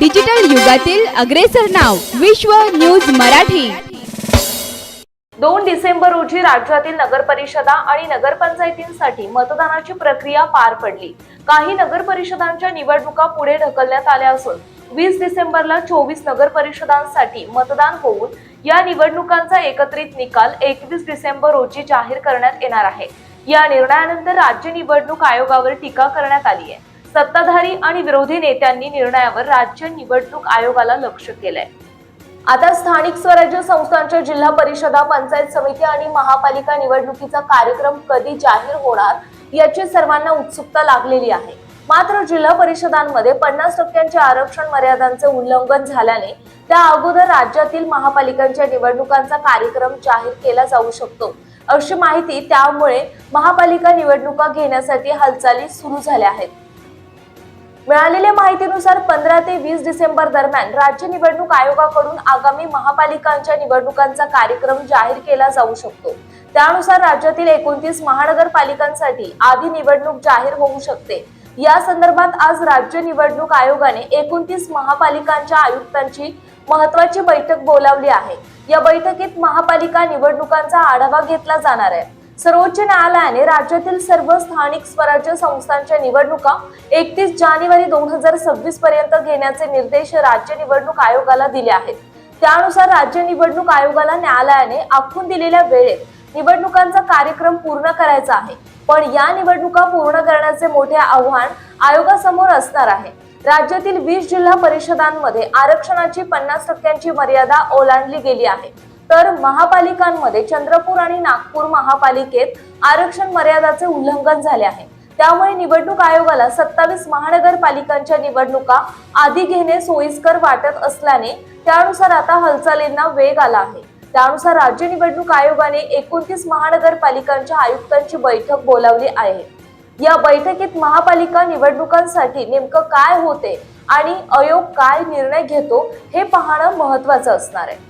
Digital युगातील अग्रेसर नाव विश्व न्यूज मराठी. दोन डिसेंबर रोजी राज्यातील नगरपरिषदा आणि नगरपंचायतींसाठी मतदानाची प्रक्रिया पार पडली. काही नगरपरिषदांच्या निवडणुका पुढे ढकलण्यात आल्या असून वीस डिसेंबरला चोवीस नगरपरिषदांसाठी मतदान होऊन या निवडणुकांचा एकत्रित निकाल एकवीस डिसेंबर रोजी जाहीर करण्यात येणार आहे. या निर्णयानंतर राज्य निवडणूक आयोगावर टीका करण्यात आली आहे. सत्ताधारी आणि विरोधी नेत्यांनी निर्णयावर राज्य निवडणूक आयोगाला लक्ष केलंय. आता स्थानिक स्वराज्य संस्थांच्या जिल्हा परिषदा पंचायत समिती आणि महापालिका निवडणुकीचा कार्यक्रम कधी जाहीर होणार याची सर्वांना उत्सुकता लागलेली आहे. मात्र जिल्हा परिषदांमध्ये पन्नास टक्क्यांच्या आरक्षण मर्यादांचे उल्लंघन झाल्याने त्या अगोदर राज्यातील महापालिकांच्या निवडणुकांचा कार्यक्रम जाहीर केला जाऊ शकतो अशी माहिती त्यामुळे महापालिका निवडणुका घेण्यासाठी हालचाली सुरू झाल्या आहेत. मिळालेल्या माहितीनुसार पंधरा ते वीस डिसेंबर दरम्यान राज्य निवडणूक आयोगाकडून आगामी महापालिकांच्या निवडणुकांचा कार्यक्रम जाहीर केला जाऊ शकतो. त्यानुसार राज्यातील एकोणतीस महानगरपालिकांसाठी आधी निवडणूक जाहीर होऊ शकते. या संदर्भात आज राज्य निवडणूक आयोगाने एकोणतीस महापालिकांच्या आयुक्तांची महत्वाची बैठक बोलावली आहे. या बैठकीत महापालिका निवडणुकांचा आढावा घेतला जाणार आहे. सर्वोच्च न्यायालयाने राज्यातील सर्व स्थानिक स्वराज्य संस्थांच्या निवडणुका एकतीस जानेवारी दोन हजार सव्वीस पर्यंत घेण्याचे निर्देश राज्य निवडणूक आयोगाला दिले आहेत. त्यानुसार राज्य निवडणूक आयोगाला न्यायालयाने आखून दिलेल्या वेळेत निवडणुकांचा कार्यक्रम पूर्ण करायचा आहे. पण या निवडणुका पूर्ण करण्याचे मोठे आव्हान आयोगासमोर असणार आहे. राज्यातील वीस जिल्हा परिषदांमध्ये आरक्षणाची पन्नास टक्क्यांची मर्यादा ओलांडली गेली आहे. तर महापालिकांमध्ये चंद्रपूर आणि नागपूर महापालिकेत आरक्षण मर्यादाचे उल्लंघन झाले आहे. त्यामुळे निवडणूक आयोगाला सत्तावीस महानगरपालिकांच्या निवडणुका आधी घेणे सोयीस्कर वाटत असल्याने त्यानुसार आता हालचालींना वेग आला आहे. त्यानुसार राज्य निवडणूक आयोगाने एकोणतीस महानगरपालिकांच्या आयुक्तांची बैठक बोलावली आहे. या बैठकीत महापालिका निवडणुकांसाठी नेमकं काय होते आणि आयोग काय निर्णय घेतो हे पाहणं महत्वाचं असणार आहे.